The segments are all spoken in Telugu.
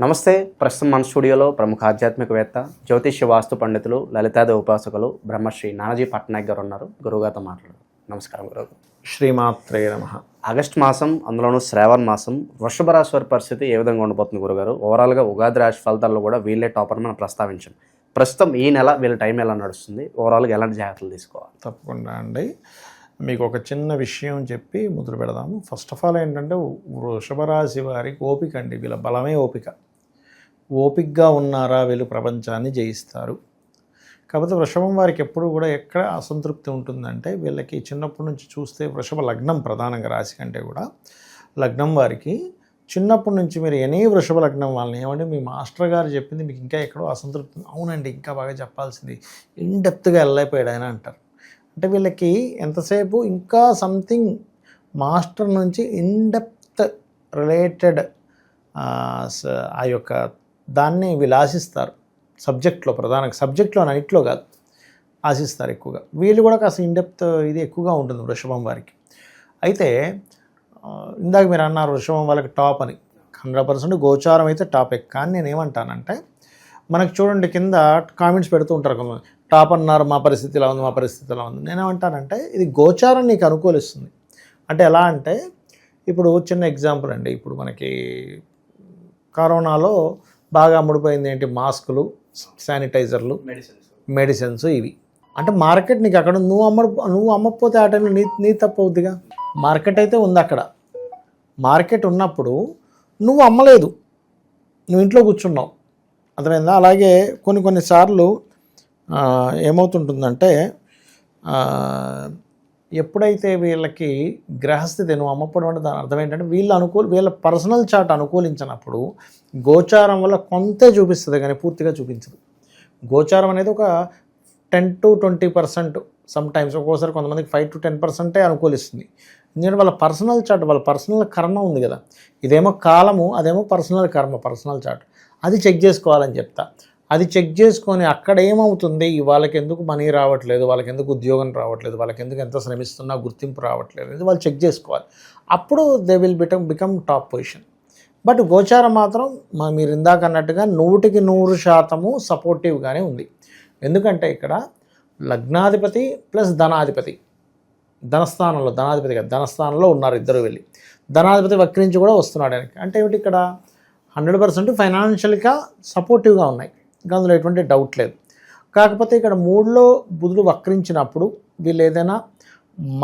నమస్తే ప్రస్తుతం మన స్టూడియోలో ప్రముఖ ఆధ్యాత్మికవేత్త జ్యోతిష్య వాస్తు పండితులు లలితాది ఉపాసకులు బ్రహ్మశ్రీ నానాజీ పట్నాయక్ గారు ఉన్నారు. గురువుగారితో మాట్లాడు నమస్కారం గురువు శ్రీమాత్రే నమ. ఆగస్ట్ మాసం అందులోనూ శ్రావణ మాసం వృషభ రాశి వారి పరిస్థితి ఏ విధంగా ఉండబోతుంది గురుగారు? ఓవరాల్గా ఉగాది రాశి ఫలితాల్లో కూడా వీళ్ళే టాపర్ మనం ప్రస్తావించాం. ప్రస్తుతం ఈ నెల వీళ్ళ టైం ఎలా నడుస్తుంది? ఓవరాల్గా ఎలాంటి జాగ్రత్తలు తీసుకోవాలి? తప్పకుండా అండి. మీకు ఒక చిన్న విషయం చెప్పి మొదలు పెడదాము. ఫస్ట్ ఆఫ్ ఆల్ ఏంటంటే వృషభ రాశి వారికి ఓపిక అండి. వీళ్ళ బలమే ఓపిక. ఓపికగా ఉన్నారా వీళ్ళు ప్రపంచాన్ని జయిస్తారు. కాకపోతే వృషభం వారికి ఎప్పుడు కూడా ఎక్కడ అసంతృప్తి ఉంటుందంటే వీళ్ళకి చిన్నప్పటి నుంచి చూస్తే వృషభ లగ్నం ప్రధానంగా రాశి కంటే కూడా లగ్నం వారికి చిన్నప్పటి నుంచి మీరు ఎనీ వృషభ లగ్నం వాళ్ళని ఏమంటే మీ మాస్టర్ గారు చెప్పింది మీకు ఇంకా ఎక్కడో అసంతృప్తి అవునండి ఇంకా బాగా చెప్పాల్సింది. ఇన్ డెప్త్గా వెళ్ళైపోయాడు ఆయన అంటారు. అంటే వీళ్ళకి ఎంతసేపు ఇంకా సంథింగ్ మాస్టర్ నుంచి ఇన్డెప్త్ రిలేటెడ్ ఆ యొక్క దాన్ని వీళ్ళు ఆశిస్తారు. సబ్జెక్ట్లో ప్రధానంగా సబ్జెక్ట్లో అన్నిట్లో కాదు. ఆశిస్తారు ఎక్కువగా. వీళ్ళు కూడా కాస్త ఇన్డెప్త్ ఇది ఎక్కువగా ఉంటుంది వృషభం వారికి. అయితే ఇందాక మీరు అన్నారు వృషభం వాళ్ళకి టాప్ అని. హండ్రెడ్ పర్సెంట్ గోచారం అయితే టాపిక్ కానీ నేను ఏమంటానంటే మనకు చూడండి కింద కామెంట్స్ పెడుతూ ఉంటారు కొంతమంది. టాప్ అన్నారు మా పరిస్థితి ఇలా ఉంది మా పరిస్థితి ఇలా ఉంది. నేనేమంటానంటే ఇది గోచారం నీకు అనుకూలిస్తుంది. అంటే ఎలా అంటే ఇప్పుడు చిన్న ఎగ్జాంపుల్ అండి. ఇప్పుడు మనకి కరోనాలో బాగా అమ్ముడుపోయింది ఏంటి? మాస్కులు శానిటైజర్లు మెడిసిన్స్. మెడిసిన్స్ ఇవి. అంటే మార్కెట్ నీకు అక్కడ నువ్వు అమ్మడు నువ్వు అమ్మకపోతే ఆ టైంలో నీ నీ తప్పు అవుద్దిగా? మార్కెట్ అయితే ఉంది అక్కడ. మార్కెట్ ఉన్నప్పుడు నువ్వు అమ్మలేదు. నువ్వు ఇంట్లో కూర్చున్నావు. అర్థమైందా? అలాగే కొన్ని కొన్నిసార్లు ఏమవుతుంటుందంటే ఎప్పుడైతే వీళ్ళకి గ్రహస్థితి నువ్వు అంటే దాని అర్థం ఏంటంటే వీళ్ళు అనుకూల వీళ్ళ పర్సనల్ చార్ట్ అనుకూలించినప్పుడు గోచారం వల్ల కొంతే చూపిస్తుంది కానీ పూర్తిగా చూపించదు. గోచారం అనేది ఒక ten to twenty percent sometimes ఒక్కోసారి కొంతమందికి ఫైవ్ టు టెన్ పర్సెంటే అనుకూలిస్తుంది. ఎందుకంటే వాళ్ళ పర్సనల్ చార్ట్ వాళ్ళ పర్సనల్ కర్మ ఉంది కదా. ఇదేమో కాలము అదేమో పర్సనల్ కర్మ పర్సనల్ చార్ట్. అది చెక్ చేసుకోవాలని చెప్తా. అది చెక్ చేసుకొని అక్కడ ఏమవుతుంది? వాళ్ళకి ఎందుకు మనీ రావట్లేదు? వాళ్ళకి ఎందుకు ఉద్యోగం రావట్లేదు? వాళ్ళకి ఎందుకు ఎంత శ్రమిస్తున్నా గుర్తింపు రావట్లేదు ఇది వాళ్ళు చెక్ చేసుకోవాలి. అప్పుడు they will become become top position but గోచారం మాత్రం మా మీరు ఇందాక అన్నట్టుగా నూటికి నూరు శాతము సపోర్టివ్గానే ఉంది. ఎందుకంటే ఇక్కడ లగ్నాధిపతి ప్లస్ ధనాధిపతి ధనస్థానంలో ధనాధిపతి ధనస్థానంలో ఉన్నారు ఇద్దరు వెళ్ళి. ధనాధిపతి వక్రించి కూడా వస్తున్నాడు అంటే ఏమిటి ఇక్కడ? హండ్రెడ్ పర్సెంట్ ఫైనాన్షియల్గా సపోర్టివ్గా ఉన్నాయి. ఇంకా అందులో ఎటువంటి డౌట్ లేదు. కాకపోతే ఇక్కడ మూడులో బుధుడు వక్రించినప్పుడు వీళ్ళు ఏదైనా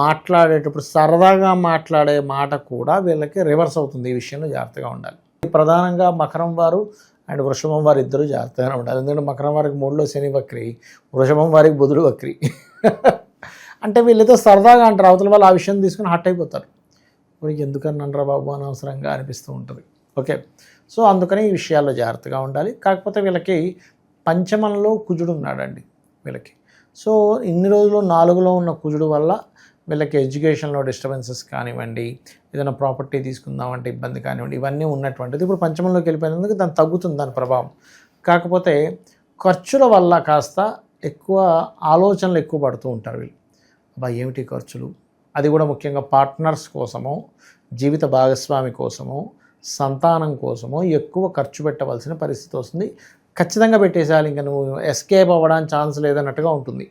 మాట్లాడేటప్పుడు సరదాగా మాట్లాడే మాట కూడా వీళ్ళకి రివర్స్ అవుతుంది. ఈ విషయంలో జాగ్రత్తగా ఉండాలి. ప్రధానంగా మకరం వారు అండ్ వృషభం వారు ఇద్దరు జాగ్రత్తగానే ఉండాలి. ఎందుకంటే మకరం వారికి మూడులో శని వక్రి వృషభం వారికి బుధుడు వక్రి. అంటే వీళ్ళతో సరదాగా అంటారు. అవతల వాళ్ళు ఆ విషయం తీసుకుని హట్ అయిపోతారు. వీరికి ఎందుకని బాబు? అనవసరంగా అనిపిస్తూ ఉంటుంది. ఓకే. సో అందుకని ఈ విషయాల్లో జాగ్రత్తగా ఉండాలి. కాకపోతే వీళ్ళకి పంచమంలో కుజుడు ఉన్నాడండి వీళ్ళకి. సో ఇన్ని రోజులు నాలుగులో ఉన్న కుజుడు వల్ల వీళ్ళకి ఎడ్యుకేషన్లో డిస్టర్బెన్సెస్ కానివ్వండి ఏదైనా ప్రాపర్టీ తీసుకుందామంటే ఇబ్బంది కానివ్వండి ఇవన్నీ ఉన్నటువంటిది. ఇప్పుడు పంచమంలోకి వెళ్ళిపోయినందుకు దాని తగ్గుతుంది దాని ప్రభావం. కాకపోతే ఖర్చుల వల్ల కాస్త ఎక్కువ ఆలోచనలు ఎక్కువ పడుతూ ఉంటారు వీళ్ళు. అబ్బా ఏమిటి ఖర్చులు? అది కూడా ముఖ్యంగా పార్ట్నర్స్ కోసము జీవిత భాగస్వామి కోసము సంతానం కోసమో ఎక్కువ ఖర్చు పెట్టవలసిన పరిస్థితి వస్తుంది. ఖచ్చితంగా పెట్టేసేయాలి. ఇంకా నువ్వు ఎస్కేప్ అవ్వడానికి ఛాన్స్ లేదన్నట్టుగా ఉంటుంది.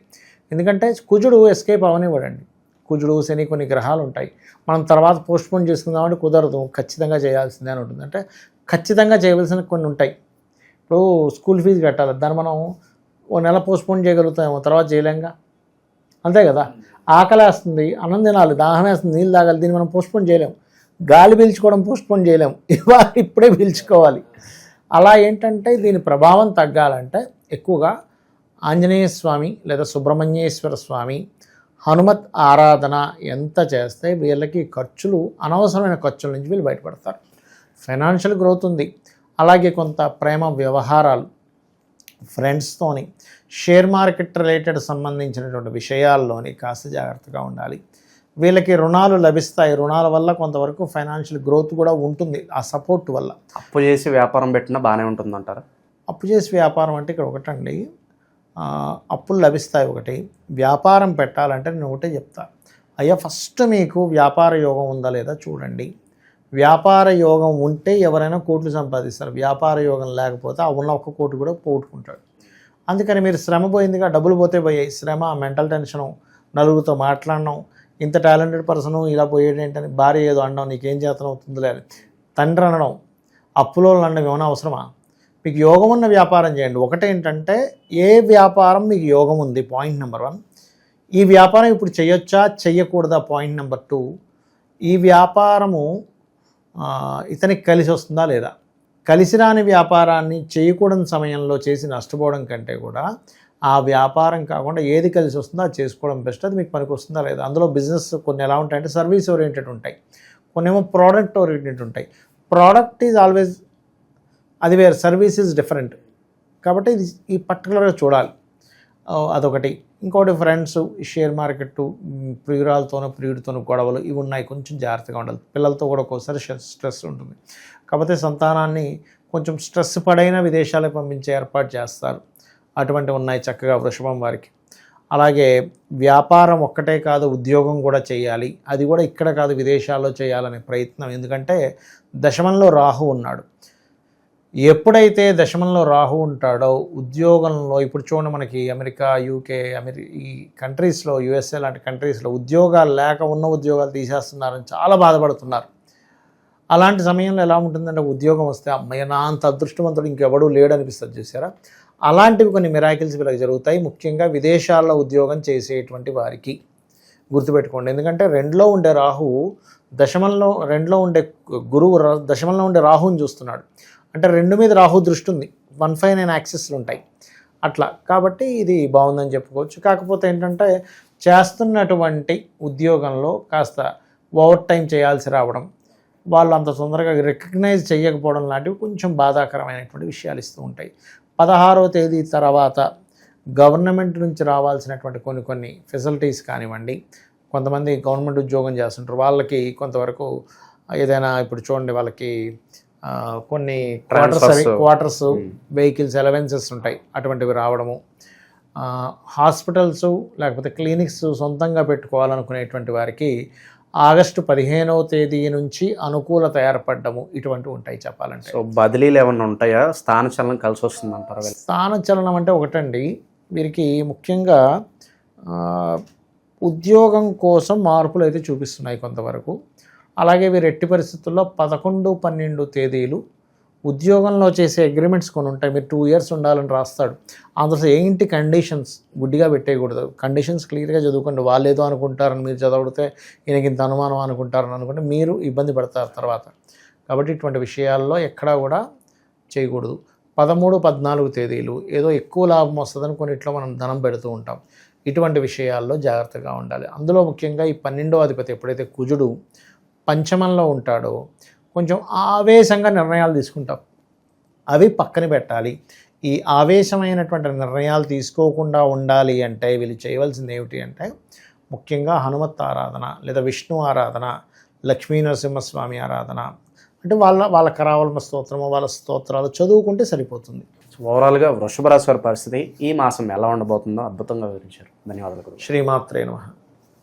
ఎందుకంటే కుజుడు ఎస్కేప్ అవనివ్వడండి. కుజుడు శని కొన్ని గ్రహాలు ఉంటాయి. మనం తర్వాత పోస్ట్పోన్ చేసుకుందామంటే కుదరదు. ఖచ్చితంగా చేయాల్సిందే అని ఉంటుంది. అంటే ఖచ్చితంగా చేయవలసిన కొన్ని ఉంటాయి. ఇప్పుడు స్కూల్ ఫీజు కట్టాలి. దాన్ని మనం ఓ నెల పోస్ట్పోన్ చేయగలుగుతామేమో తర్వాత చేయలేంగా అంతే కదా? ఆకలి వేస్తుంది అన్నం తినాలి దాహం వేస్తుంది నీళ్ళు తాగాలి దీన్ని మనం పోస్ట్పోన్ చేయలేం. గాలి పీల్చుకోవడం పోస్ట్పోన్ చేయలేము. ఇవాళ ఇప్పుడే పీల్చుకోవాలి. అలా ఏంటంటే దీని ప్రభావం తగ్గాలంటే ఎక్కువగా ఆంజనేయ స్వామి లేదా సుబ్రహ్మణ్యేశ్వర స్వామి హనుమత్ ఆరాధన ఎంత చేస్తే వీళ్ళకి ఖర్చులు అనవసరమైన ఖర్చుల నుంచి వీళ్ళు బయటపడతారు. ఫైనాన్షియల్ గ్రోత్ ఉంది. అలాగే కొంత ప్రేమ వ్యవహారాలు ఫ్రెండ్స్తోని షేర్ మార్కెట్ రిలేటెడ్ సంబంధించినటువంటి విషయాల్లోని కాస్త జాగ్రత్తగా ఉండాలి. వీళ్ళకి రుణాలు లభిస్తాయి. రుణాల వల్ల కొంతవరకు ఫైనాన్షియల్ గ్రోత్ కూడా ఉంటుంది ఆ సపోర్ట్ వల్ల. అప్పు చేసి వ్యాపారం పెట్టినా బాగానే ఉంటుందంటారా? అప్పు చేసి వ్యాపారం అంటే ఇక్కడ ఒకటండి. అప్పులు లభిస్తాయి ఒకటి. వ్యాపారం పెట్టాలంటే నేను ఒకటే చెప్తా. అయ్యా ఫస్ట్ మీకు వ్యాపార యోగం ఉందా లేదా చూడండి. వ్యాపార యోగం ఉంటే ఎవరైనా కోట్లు సంపాదిస్తారు. వ్యాపార యోగం లేకపోతే ఆ ఉన్న ఒక్క కోటి కూడా పోగొట్టుకుంటాడు. అందుకని మీరు శ్రమ పోయిందిగా డబ్బులు పోతే పోయాయి. శ్రమ మెంటల్ టెన్షను నలుగురితో మాట్లాడడం ఇంత టాలెంటెడ్ పర్సన్ ఇలా పోయేది ఏంటని భార్య ఏదో అనడం నీకేం చేతనం అవుతుందో లేదు తండ్రి అనడం అప్పులో అనడం ఏమైనా అవసరమా? మీకు యోగం ఉన్న వ్యాపారం చేయండి. ఒకటేంటంటే ఏ వ్యాపారం మీకు యోగం ఉంది? Point number one. ఈ వ్యాపారం ఇప్పుడు చేయొచ్చా? చెయ్యకూడదా? Point number two. ఈ వ్యాపారము ఇతనికి కలిసి వస్తుందా లేదా? కలిసి రాని వ్యాపారాన్ని చేయకూడని సమయంలో చేసి నష్టపోవడం కంటే కూడా ఆ వ్యాపారం కాకుండా ఏది కలిసి వస్తుందో అది చేసుకోవడం బెస్ట్ అది మీకు పనికి వస్తుందా లేదా? అందులో బిజినెస్ కొన్ని ఎలా ఉంటాయంటే సర్వీస్ ఓరియంటెడ్ ఉంటాయి. కొన్ని ఏమో ప్రోడక్ట్ ఓరియంటెడ్ ఉంటాయి. ప్రోడక్ట్ ఈజ్ ఆల్వేస్ అది వేరు. సర్వీస్ ఈజ్ డిఫరెంట్ కాబట్టి ఇది ఈ పర్టికులర్గా చూడాలి. అదొకటి. ఇంకోటి ఫ్రెండ్స్ షేర్ మార్కెట్ ప్రియురాలతోనూ ప్రియుడితోనూ గొడవలు ఇవి ఉన్నాయి. కొంచెం జాగ్రత్తగా ఉండాలి. పిల్లలతో కూడా ఒక్కోసారి స్ట్రెస్ స్ట్రెస్ ఉంటుంది. కాకపోతే సంతానాన్ని కొంచెం స్ట్రెస్ పడైన విదేశాలకు పంపించే ఏర్పాటు చేస్తారు. అటువంటి ఉన్నాయి చక్కగా వృషభం వారికి. అలాగే వ్యాపారం ఒక్కటే కాదు ఉద్యోగం కూడా చేయాలి. అది కూడా ఇక్కడ కాదు విదేశాల్లో చేయాలనే ప్రయత్నం. ఎందుకంటే దశమంలో రాహు ఉన్నాడు. ఎప్పుడైతే దశమంలో రాహు ఉంటాడో ఉద్యోగంలో ఇప్పుడు చూడండి మనకి అమెరికా యూకే అమెరి ఈ కంట్రీస్లో యుఎస్ఏ లాంటి కంట్రీస్లో ఉద్యోగాలు లేక ఉన్న ఉద్యోగాలు తీసేస్తున్నారని చాలా బాధపడుతున్నారు. అలాంటి సమయంలో ఎలా ఉంటుందంటే ఉద్యోగం వస్తే అమ్మాయి నా అంత అదృష్టవంతుడు ఇంకెవడూ లేడనిపిస్తుంది చూసారా? అలాంటివి కొన్ని మిరాకిల్స్ వీళ్ళకి జరుగుతాయి. ముఖ్యంగా విదేశాల్లో ఉద్యోగం చేసేటువంటి వారికి గుర్తుపెట్టుకోండి. ఎందుకంటే రెండులో ఉండే రాహువు దశమంలో రెండులో ఉండే గురువు దశమంలో ఉండే రాహుని చూస్తున్నాడు. అంటే రెండు మీద రాహు దృష్టి ఉంది. వన్ ఫైవ్ నైన్ యాక్సెస్లు ఉంటాయి. అట్లా. కాబట్టి ఇది బాగుందని చెప్పుకోవచ్చు. కాకపోతే ఏంటంటే చేస్తున్నటువంటి ఉద్యోగంలో కాస్త ఓవర్ టైం చేయాల్సి రావడం వాళ్ళు అంత తొందరగా రికగ్నైజ్ చేయకపోవడం లాంటివి కొంచెం బాధాకరమైనటువంటి విషయాలు ఇస్తూ ఉంటాయి. పదహారవ తేదీ తర్వాత గవర్నమెంట్ నుంచి రావాల్సినటువంటి కొన్ని కొన్ని ఫెసిలిటీస్ కానివ్వండి కొంతమంది గవర్నమెంట్ ఉద్యోగం చేస్తుంటారు. వాళ్ళకి కొంతవరకు ఏదైనా ఇప్పుడు చూడండి వాళ్ళకి కొన్ని క్వార్టర్స్. క్వార్టర్స్ వెహికల్స్ అలవెన్సెస్ ఉంటాయి. అటువంటివి రావడము. హాస్పిటల్స్ లేకపోతే క్లినిక్స్ సొంతంగా పెట్టుకోవాలనుకునేటువంటి వారికి ఆగస్టు పదిహేనవ తేదీ నుంచి అనుకూలత ఏర్పడము ఇటువంటివి ఉంటాయి చెప్పాలంటే. సో బదిలీలు ఏమన్నా ఉంటాయా? స్థానచలనం కలిసి వస్తుంది అంటారా? స్థానచలనం అంటే ఒకటండి. వీరికి ముఖ్యంగా ఉద్యోగం కోసం మార్పులు అయితే చూపిస్తున్నాయి కొంతవరకు. అలాగే వీరు ఎట్టి పరిస్థితుల్లో పదకొండు పన్నెండు తేదీలు ఉద్యోగంలో చేసే అగ్రిమెంట్స్ కొన్ని ఉంటాయి. మీరు టూ ఇయర్స్ ఉండాలని రాస్తాడు. అందులో ఏంటి కండిషన్స్ గుడ్డిగా పెట్టేయకూడదు. కండిషన్స్ క్లియర్గా చదువుకోండి. వాళ్ళు ఏదో అనుకుంటారని మీరు చదివితే ఈయనకి ఇంత అనుమానం అనుకుంటారని అనుకుంటే మీరు ఇబ్బంది పడతారు తర్వాత. కాబట్టి ఇటువంటి విషయాల్లో ఎక్కడా కూడా చేయకూడదు. పదమూడు పద్నాలుగు తేదీలు ఏదో ఎక్కువ లాభం వస్తుందని కొన్నిట్లో మనం ధనం పెడుతూ ఉంటాం. ఇటువంటి విషయాల్లో జాగ్రత్తగా ఉండాలి. అందులో ముఖ్యంగా ఈ పన్నెండో అధిపతి ఎప్పుడైతే కుజుడు పంచమంలో ఉంటాడో కొంచెం ఆవేశంగా నిర్ణయాలు తీసుకుంటాం. అవి పక్కన పెట్టాలి. ఈ ఆవేశమైనటువంటి నిర్ణయాలు తీసుకోకుండా ఉండాలి అంటే వీళ్ళు చేయవలసింది ఏమిటి అంటే ముఖ్యంగా హనుమత్ ఆరాధన లేదా విష్ణు ఆరాధన లక్ష్మీ నరసింహస్వామి ఆరాధన అంటే వాళ్ళ వాళ్ళ కరావల్మ స్తోత్రము వాళ్ళ స్తోత్రాలు చదువుకుంటే సరిపోతుంది. ఓవరాల్గా వృషభ రాశి వారి పరిస్థితి ఈ మాసం ఎలా ఉండబోతుందో అద్భుతంగా వివరించారు. ధన్యవాదాలు శ్రీమాత్రే నమః.